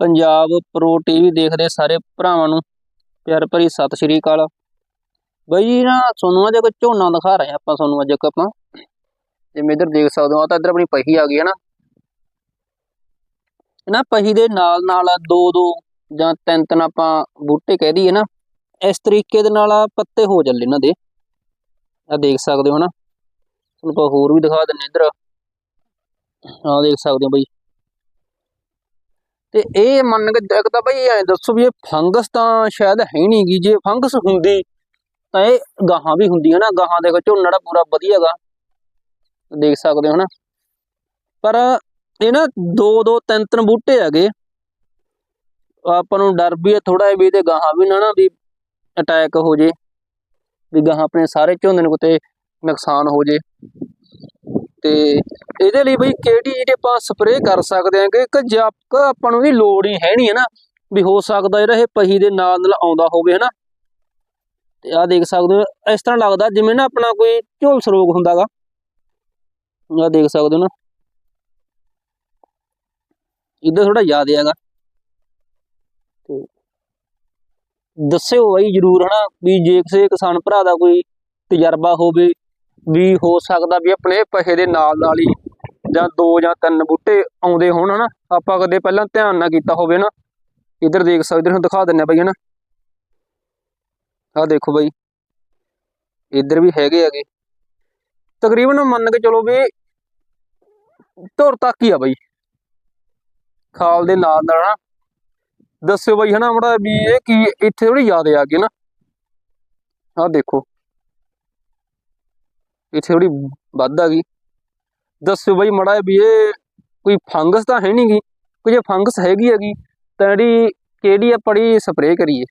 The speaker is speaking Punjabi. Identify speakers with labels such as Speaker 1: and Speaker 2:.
Speaker 1: ਪੰਜਾਬ ਪ੍ਰੋ ਟੀਵੀ ਦੇਖਦੇ ਸਾਰੇ ਭਰਾਵਾਂ ਨੂੰ। ਪਿਆਰ ਭਰੀ ਸਤਿ ਸ਼੍ਰੀ ਅਕਾਲ। ਬਈ ਜੀ ਨਾ, ਤੁਹਾਨੂੰ ਅੱਜ ਇੱਕ ਝੋਨਾ ਦਿਖਾ ਰਹੇ ਆਪਾਂ ਤੁਹਾਨੂੰ ਅੱਜ ਆਪਾਂ। ਜਿਵੇਂ ਇੱਧਰ ਦੇਖ ਸਕਦੇ ਹੋ ਆ ਤਾਂ ਇੱਧਰ ਆਪਣੀ ਪਹੀ ਆ ਗਈ ਹੈ ਨਾ। ਨਾ, ਪਹੀ ਦੇ ਨਾਲ ਨਾਲ ਦੋ ਦੋ ਜਾਂ ਤਿੰਨ ਤਿੰਨ ਆਪਾਂ ਬੂਟੇ ਕਹਿ ਦਈਏ ਨਾ। ਇਸ ਤਰੀਕੇ ਦੇ ਨਾਲ ਪੱਤੇ ਹੋ ਚੱਲੇ ਇਹਨਾਂ ਦੇ। ਆ ਦੇਖ ਸਕਦੇ ਹੋ ਨਾ। ਤੁਹਾਨੂੰ ਆਪਾਂ ਹੋਰ ਵੀ ਦਿਖਾ ਦਿੰਨੇ ਇਧਰ। ਆ ਦੇਖ ਸਕਦੇ ਹੋ ਬਈ। ਤੇ ਇਹ ਮੰਨ ਕੇ ਦੇਖਦਾ ਬਈ ਐ ਦੱਸੋ ਵੀ ਇਹ ਫੰਗਸ ਤਾਂ ਸ਼ਾਇਦ ਹੈ ਨਹੀਂ ਜੇ ਫੰਗਸ ਹੁੰਦੀ ਤਾਂ ਇਹ ਗਾਹਾਂ ਵੀ ਹੁੰਦੀ ਨਾ ਗਾਹਾਂ ਦੇਖੋ ਝੋਨਾ ਜਿਹੜਾ ਪੂਰਾ ਵਧੀਆਗਾ ਦੇਖ ਸਕਦੇ ਹੋ ਨਾ ਪਰ ਇਹ ਨਾ ਦੋ ਦੋ, ਤਿੰਨ ਤਿੰਨ ਬੂਟੇ ਹੈਗੇ। ਆਪਾਂ ਨੂੰ ਡਰ ਵੀ ਹੈ ਥੋੜਾ ਵੀ ਤੇ ਗਾਹਾਂ ਵੀ ਨਾ ਨਾ ਵੀ ਅਟੈਕ ਹੋ ਜੇ, ਵੀ ਗਾਹਾਂ ਆਪਣੇ ਸਾਰੇ ਝੋਨੇ ਨੂੰ ਕਿਤੇ ਨੁਕਸਾਨ ਹੋ ਜੇ। ਤੇ ਇਹਦੇ ਲਈ ਬਈ ਕਿਹੜੀ ਜਿਹੜੀ ਆਪਾਂ ਸਪਰੇਅ ਕਰ ਸਕਦੇ ਹਾਂ ਕਿ ਇੱਕ ਆਪਾਂ ਨੂੰ ਵੀ ਲੋੜ ਹੀ ਹੈ ਨਹੀਂ ਹੈ ਨਾ, ਵੀ ਹੋ ਸਕਦਾ ਜਿਹੜਾ ਇਹ ਪਹੀ ਦੇ ਨਾਲ ਨਾਲ ਆਉਂਦਾ ਹੋਵੇ ਹੈ ਨਾ ਤੇ ਆਹ ਦੇਖ ਸਕਦੇ ਹੋ, ਇਸ ਤਰ੍ਹਾਂ ਲੱਗਦਾ ਜਿਵੇਂ ਨਾ ਆਪਣਾ ਕੋਈ ਝੋਲਸ ਰੋਗ ਹੁੰਦਾਗਾ। ਆਹ ਦੇਖ ਸਕਦੇ ਹੋ ਨਾ। ਇੱਧਰ ਥੋੜਾ ਯਾਦ ਹੈਗਾ। ਤੇ ਦੱਸਿਓ ਬਈ ਜਰੂਰ, ਹਨਾ? ਵੀ ਜੇ ਕਿਸੇ ਕਿਸਾਨ ਭਰਾ ਦਾ ਕੋਈ ਤਜਰਬਾ ਹੋਵੇ ਵੀ ਹੋ ਸਕਦਾ ਵੀ ਆਪਣੇ ਪਹੇ ਦੇ ਨਾਲ ਨਾਲ ਹੀ ਜਾਂ ਦੋ ਜਾਂ ਤਿੰਨ ਬੂਟੇ ਆਉਂਦੇ ਹੋਣ, ਹਨਾ? ਆਪਾਂ ਕਦੇ ਪਹਿਲਾਂ ਧਿਆਨ ਨਾ ਕੀਤਾ ਹੋਵੇ ਨਾ ਇਧਰ ਦੇਖ ਸਕਦੇ ਹੋ ਦਿਖਾ ਦਿੰਨੇ ਬਈ, ਹਨਾ? ਆਹ ਦੇਖੋ ਬਈ, ਇੱਧਰ ਵੀ ਹੈਗੇ ਹੈਗੇ। ਤਕਰੀਬਨ ਮੰਨ ਕੇ ਚਲੋ ਵੀ ਧੁਰ ਤੱਕ ਹੀ ਆ ਬਾਈ। ਖਾਲ ਦੇ ਨਾਲ ਨਾਲ ਨਾ ਦੱਸਿਓ ਬਈ, ਹਨਾ, ਮੜਾ ਵੀ ਇਹ ਕੀ, ਇੱਥੇ ਥੋੜੀ ਯਾਦ ਆ ਗਈ ਨਾ ਆਹ ਦੇਖੋ। ਇੱਥੇ ਥੋੜੀ ਵੱਧ ਆ ਗਈ। ਦੱਸਿਓ ਬਾਈ ਮੜਾ ਵੀ ਇਹ ਕੋਈ ਫੰਗਸ ਤਾਂ ਹੈ ਨਹੀਂਗੀ ਕੋਈ ਜੇ ਫੰਗਸ ਹੈਗੀ ਹੈਗੀ ਤਾਂ ਜਿਹੜੀ ਕਿਹੜੀ ਆਪਣੀ ਸਪਰੇਅ ਕਰੀਏ।